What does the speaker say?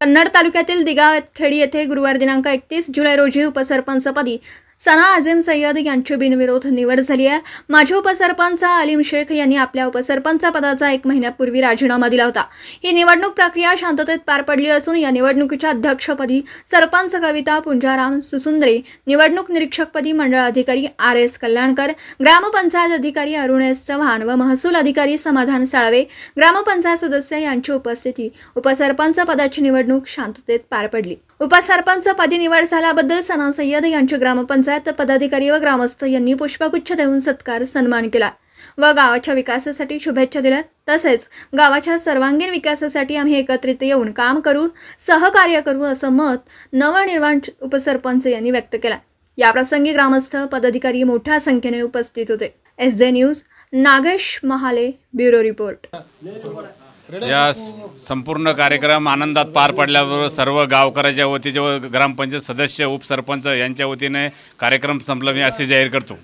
कन्नड तालुक्यातील दिगाव खेडी येथे गुरुवार दिनांक एकतीस जुलै रोजी उपसरपंचपदी सना आझिम सय्यद यांची बिनविरोध निवड झाली आहे. माजी उपसरपंच अलीम शेख यांनी आपल्या उपसरपंच पदाचा एक महिन्यापूर्वी राजीनामा दिला होता. ही निवडणूक प्रक्रिया शांततेत पार पडली असून या निवडणुकीच्या अध्यक्षपदी सरपंच कविता पुंजाराम सुसुंदरे निवडणूक निरीक्षकपदी मंडळ अधिकारी आर एस कल्याणकर ग्रामपंचायत अधिकारी अरुण एस चव्हाण व महसूल अधिकारी समाधान साळवे ग्रामपंचायत सदस्य यांची उपस्थिती उपसरपंच पदाची निवडणूक शांततेत पार पडली. उपसरपंच पदी निवड झाल्याबद्दल सना सय्यद यांचे ग्रामपंचायत पदाधिकारी व ग्रामस्थ यांनी पुष्पगुच्छ देऊन सत्कार सन्मान केला व गावाच्या विकासासाठी शुभेच्छा दिल्या. तसेच गावाच्या सर्वांगीण विकासासाठी आम्ही एकत्रित येऊन काम करू सहकार्य करू असं मत नवनिर्माण उपसरपंच यांनी व्यक्त केला. याप्रसंगी ग्रामस्थ पदाधिकारी मोठ्या संख्येने उपस्थित होते. S J news Nagesh Mahale bureau report. या संपूर्ण कार्यक्रम आनंदात पार पडल्याबरोबर सर्व गावकऱ्याच्या वतीचे व ग्रामपंचायत सदस्य उपसरपंच यांच्या वतीने कार्यक्रम संपला. मी असे जाहीर करतो.